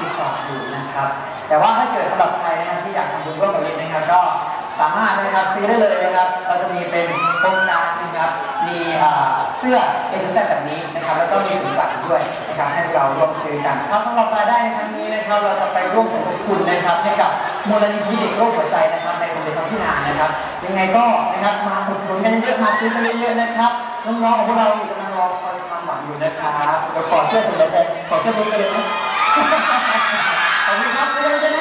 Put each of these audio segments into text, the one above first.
ติดต่ออยู่นะครับ แต่ว่าถ้าเกิดสำหรับใครนะที่อยากทำบุญร่วมกับเรียนะครับก็สามารถนะครับซื้อได้เลยนะครับ เราจะมีเป็นโครงการนะครับมีเสื้อเอ็กซ์ซแบบนี้นะครับ แล้วก็มีถุงบัตด้วยนะครับให้เราร่วมซื้อกันครัสำหรับรายได้ในครั้งนี้นะครับ เราจะไปร่วมสมทบทุนนะครับให้กับมูลนิธิเด็กโรคหัวใจนะครับ ในสมเด็จพระพิณานะครับ ยังไงก็นะครับมาถุดหนุนกันเยอะมาซื้อกันเยอะๆนะครับน้องๆของพวกเราอยู่กำลังรอคอยความหวังอยู่นะครับเดี๋ยวขอเสื้อสมเด็กขอเสื้อบุญกันเลยนะ Tá Obrigado pela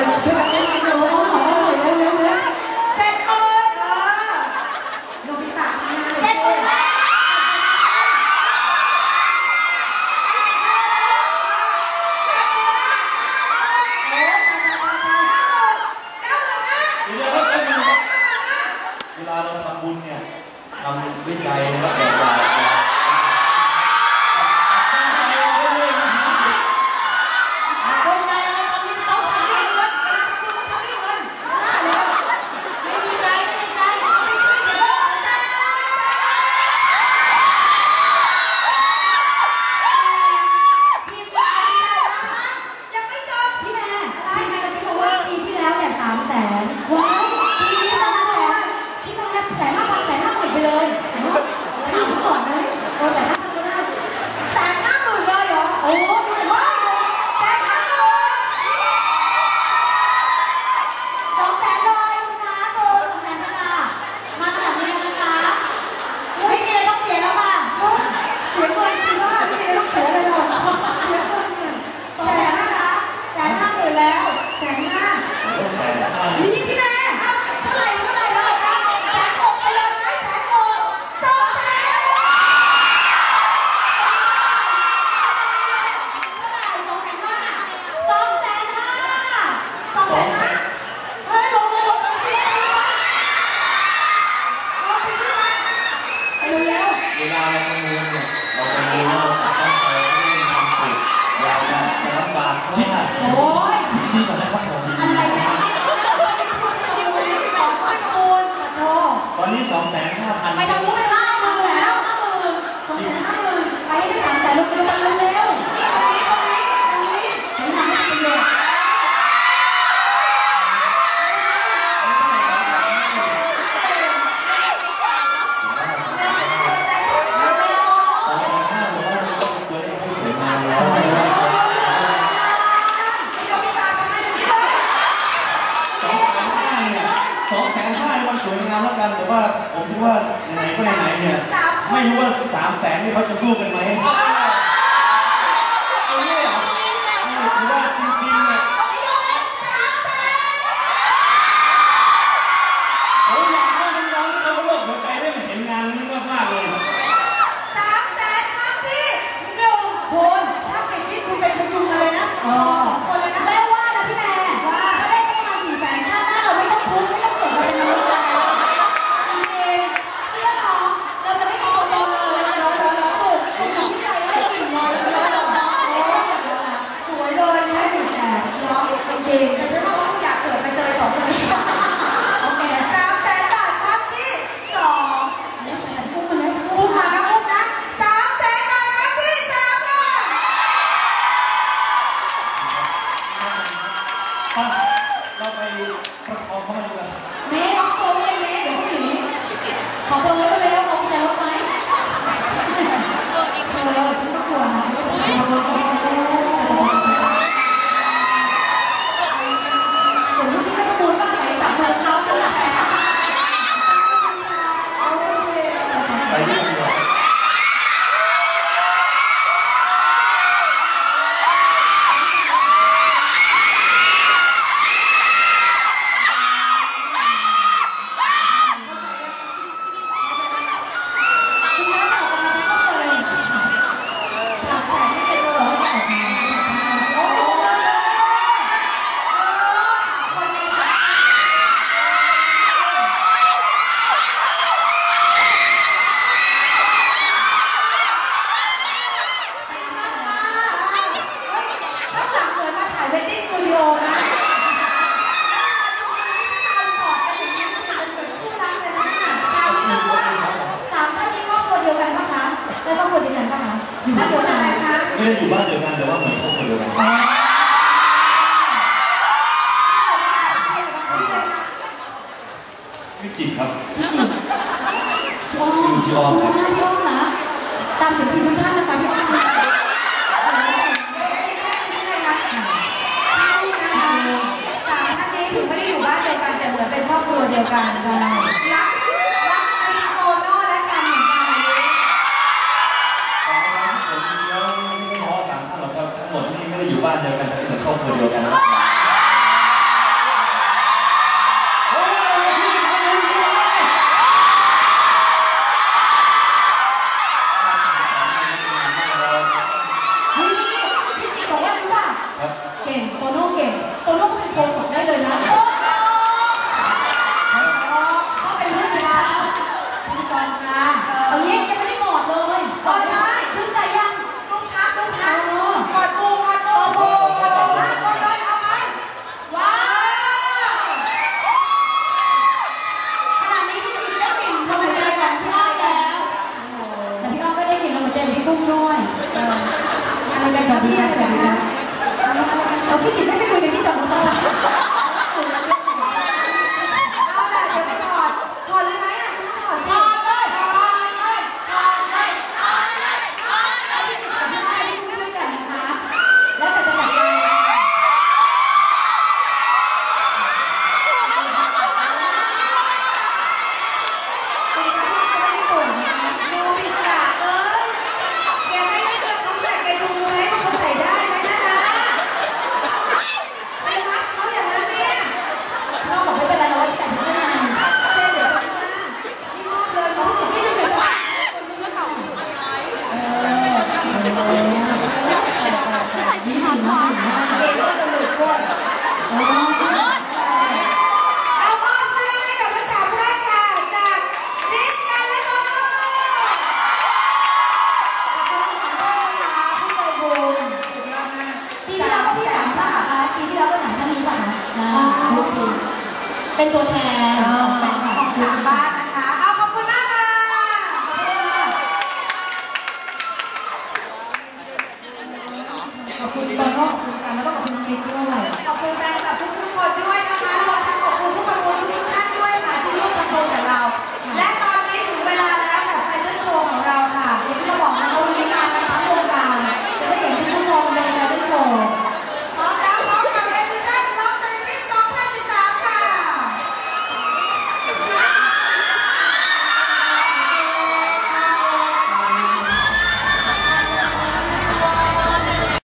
ร็วๆวยเล่หน่พี่ตะทำงานเจ็ดหมื่นเวลาเราทำบุญเนี่ยทำวิจัยครับ นี่ย ไม่รู้ว่าสามแสนนี่เขาจะสู้กันไหม ชื่นอะไรคะไม่ได้อยู่บ้านเดียวกันแต่ว่าเหมือนครอบครัวเดียวกันชื่ออะไรคะพี่จิตครับพี่จิตโอ้พี่ออมครับน้าพี่ออมเหรอตามเสียงพิมพ์ทุกท่านนะตามพี่ออมเลยสามท่านนี้ถึงไม่ได้อยู่บ้านเดียวกันแต่เหมือนเป็นครอบครัวเดียวกันจ้า 你啊 เป็นตัวแทนของแฟนคลับงสามบ้าน